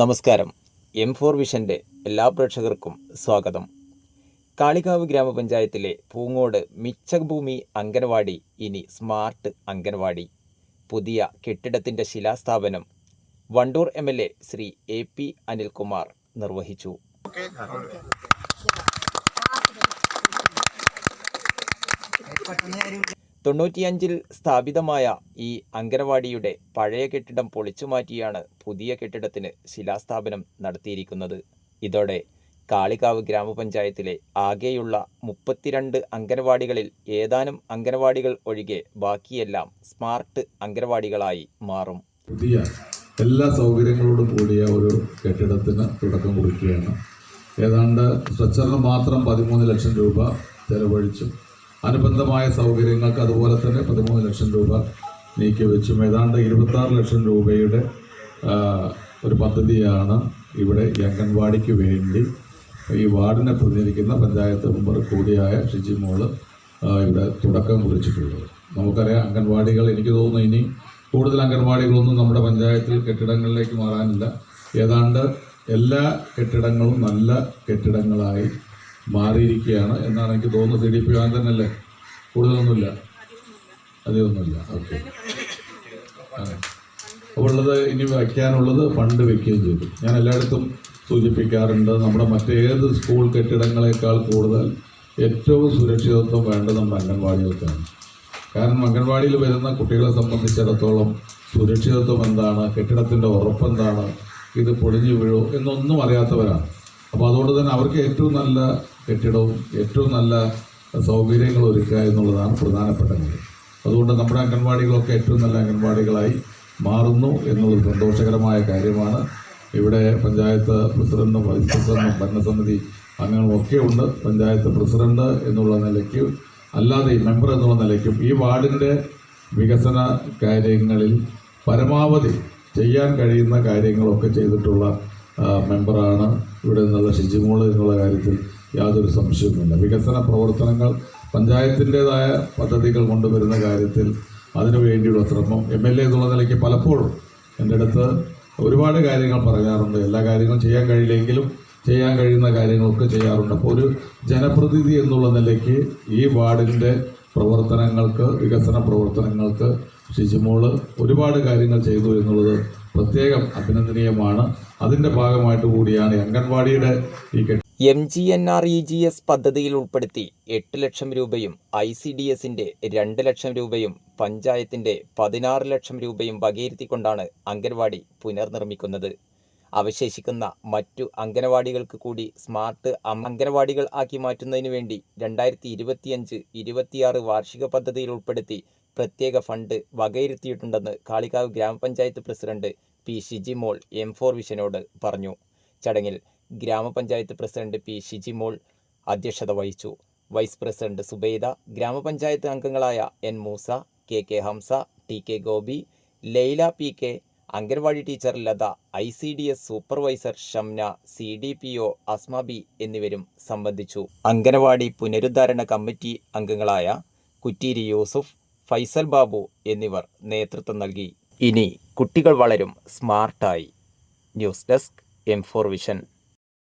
നമസ്കാരം. M four വിഷന്റെ എല്ലാ പ്രേക്ഷകർക്കും സ്വാഗതം. കാളികാവ് ഗ്രാമപഞ്ചായത്തിലെ പൂങ്ങോട് മിച്ചഭൂമി അംഗൻവാടി ഇനി സ്മാർട്ട് അംഗൻവാടി. പുതിയ കെട്ടിടത്തിന്റെ ശിലാസ്ഥാപനം Wandoor M L A Shri A P Anilkumar നിർവഹിച്ചു. തൊണ്ണൂറ്റിയഞ്ചിൽ സ്ഥാപിതമായ ഈ അങ്കരവാടിയുടെ പഴയ കെട്ടിടം പൊളിച്ചുമാറ്റിയാണ് പുതിയ കെട്ടിടത്തിന് ശിലാസ്ഥാപനം നടത്തിയിരിക്കുന്നത്. ഇതോടെ കാളികാവ് ഗ്രാമപഞ്ചായത്തിലെ ആകെയുള്ള മുപ്പത്തിരണ്ട് അംഗനവാടികളിൽ ഏതാനും അംഗനവാടികൾ ഒഴികെ ബാക്കിയെല്ലാം സ്മാർട്ട് അംഗനവാടികളായി മാറും. പുതിയ എല്ലാ സൗകര്യങ്ങളോടും കൂടിയ ഒരു കെട്ടിടത്തിന് തുടക്കം കുറിക്കുകയാണ്. ഏതാണ്ട് സ്ട്രക്ചറിന് മാത്രം പതിമൂന്ന് ലക്ഷം രൂപ ചെലവഴിച്ചു. അനുബന്ധമായ സൗകര്യങ്ങൾക്ക് അതുപോലെ തന്നെ പതിമൂന്ന് ലക്ഷം രൂപ നീക്കിവെച്ചും ഏതാണ്ട് ഇരുപത്താറ് ലക്ഷം രൂപയുടെ ഒരു പദ്ധതിയാണ് ഇവിടെ ഈ അംഗൻവാടിക്ക് വേണ്ടി ഈ വാർഡിനെ പ്രതിനിധിക്കുന്ന പഞ്ചായത്ത് മെമ്പർ കൂടിയായ ഷിജി മോൾ ഇവിടെ തുടക്കം കുറിച്ചിട്ടുള്ളത്. നമുക്കറിയാം അംഗൻവാടികൾ എനിക്ക് തോന്നുന്നു ഇനി കൂടുതൽ അംഗൻവാടികളൊന്നും നമ്മുടെ പഞ്ചായത്തിൽ കെട്ടിടങ്ങളിലേക്ക് മാറാനില്ല. ഏതാണ്ട് എല്ലാ കെട്ടിടങ്ങളും നല്ല കെട്ടിടങ്ങളായി മാറിയിരിക്കുകയാണ് എന്നാണ് എനിക്ക് തോന്നുന്നത്. സി ഡി പി വാൻ തന്നെയല്ലേ? കൂടുതലൊന്നുമില്ല. അധികമൊന്നുമില്ല. ഓക്കെ. അപ്പോൾ ഉള്ളത് ഇനി വയ്ക്കാനുള്ളത് ഫണ്ട് വെക്കുകയും ചെയ്തു. ഞാൻ എല്ലായിടത്തും സൂചിപ്പിക്കാറുണ്ട് നമ്മുടെ മറ്റേത് സ്കൂൾ കെട്ടിടങ്ങളെക്കാൾ കൂടുതൽ ഏറ്റവും സുരക്ഷിതത്വം വേണ്ടത് നമ്മുടെ അംഗൻവാടികൾക്കാണ്. കാരണം അംഗൻവാടിയിൽ വരുന്ന കുട്ടികളെ സംബന്ധിച്ചിടത്തോളം സുരക്ഷിതത്വം എന്താണ്? കെട്ടിടത്തിന്റെ ഉറപ്പെന്താണ് ഇത് പൊളിഞ്ഞു വീഴോ എന്നൊന്നും അറിയാത്തവരാണ്. അപ്പോൾ അതുകൊണ്ട് തന്നെ അവർക്ക് ഏറ്റവും നല്ല കെട്ടിടവും ഏറ്റവും നല്ല സൗകര്യങ്ങൾ ഒരുക്കുക എന്നുള്ളതാണ് പ്രധാനപ്പെട്ട കാര്യം. അതുകൊണ്ട് നമ്മുടെ അംഗൻവാടികളൊക്കെ ഏറ്റവും നല്ല അംഗൻവാടികളായി മാറുന്നു എന്നുള്ളത് സന്തോഷകരമായ കാര്യമാണ്. ഇവിടെ പഞ്ചായത്ത് പ്രസിഡന്റും വൈസ് പ്രസിഡന്റും ഭരണസമിതി അംഗങ്ങളൊക്കെ ഉണ്ട്. പഞ്ചായത്ത് പ്രസിഡന്റ് എന്നുള്ള നിലയ്ക്ക് അല്ലാതെ മെമ്പർ എന്നുള്ള നിലയ്ക്കും ഈ വാർഡിന്റെ വികസന കാര്യങ്ങളിൽ പരമാവധി ചെയ്യാൻ കഴിയുന്ന കാര്യങ്ങളൊക്കെ ചെയ്തിട്ടുള്ള മെമ്പറാണ് ഇവിടെ നിന്നുള്ള ഷിജിമോൾ എന്നുള്ള കാര്യത്തിൽ യാതൊരു സംശയവുമില്ല. വികസന പ്രവർത്തനങ്ങൾ പഞ്ചായത്തിന്റെതായ പദ്ധതികൾ കൊണ്ടുവരുന്ന കാര്യത്തിൽ അതിനുവേണ്ടിയുള്ള ശ്രമം. എം എൽ എ എന്നുള്ള നിലയ്ക്ക് പലപ്പോഴും എന്റെ അടുത്ത് ഒരുപാട് കാര്യങ്ങൾ പറയാറുണ്ട്. എല്ലാ കാര്യങ്ങളും ചെയ്യാൻ കഴിയില്ലെങ്കിലും ചെയ്യാൻ കഴിയുന്ന കാര്യങ്ങളൊക്കെ ചെയ്യാറുണ്ട്. അപ്പോൾ ഒരു ജനപ്രതിനിധി എന്നുള്ള നിലയ്ക്ക് ഈ വാർഡിന്റെ പ്രവർത്തനങ്ങൾക്ക് വികസന പ്രവർത്തനങ്ങൾക്ക് ഷിജിമോൾ ഒരുപാട് കാര്യങ്ങൾ ചെയ്തു എന്നുള്ളത് പ്രത്യേകം അഭിനന്ദനീയമാണ്. അതിന്റെ ഭാഗമായിട്ട് കൂടിയാണ് അംഗൻവാടിയുടെ ഈ M G N R E G S പദ്ധതിയിൽ ഉൾപ്പെടുത്തി എട്ട് ലക്ഷം രൂപയും ഐ സി ഡി എസിന്റെ രണ്ട് ലക്ഷം രൂപയും പഞ്ചായത്തിന്റെ പതിനാറ് ലക്ഷം രൂപയും വകയിരുത്തിക്കൊണ്ടാണ് അംഗൻവാടി പുനർനിർമ്മിക്കുന്നത്. അവശേഷിക്കുന്ന മറ്റു അംഗനവാടികൾക്ക് കൂടി സ്മാർട്ട് അംഗനവാടികൾ ആക്കി മാറ്റുന്നതിനു വേണ്ടി രണ്ടായിരത്തി ഇരുപത്തിയഞ്ച് ഇരുപത്തിയാറ് വാർഷിക പദ്ധതിയിൽ ഉൾപ്പെടുത്തി പ്രത്യേക ഫണ്ട് വകയിരുത്തിയിട്ടുണ്ടെന്ന് കാളികാവ് ഗ്രാമപഞ്ചായത്ത് president P Shijimol M four വിഷനോട് പറഞ്ഞു. ചടങ്ങിൽ ഗ്രാമപഞ്ചായത്ത് പ്രസിഡന്റ് പി ഷിജിമോൾ അധ്യക്ഷത വഹിച്ചു. വൈസ് പ്രസിഡന്റ് സുബൈദ ഗ്രാമപഞ്ചായത്ത് അംഗങ്ങളായ N Moosa K K Hamsa T K Gopi Laila P K anganwadi teacher Latha I C D S supervisor Shamna C D P O Asmabi എന്നിവരും സംബന്ധിച്ചു. അംഗനവാടി പുനരുദ്ധാരണ കമ്മിറ്റി അംഗങ്ങളായ കുറ്റീരി യൂസുഫ് ഫൈസൽ ബാബു എന്നിവർ നേതൃത്വം നൽകി. ഇനി കുട്ടികൾ വളരും സ്മാർട്ടായി. News desk M four vision.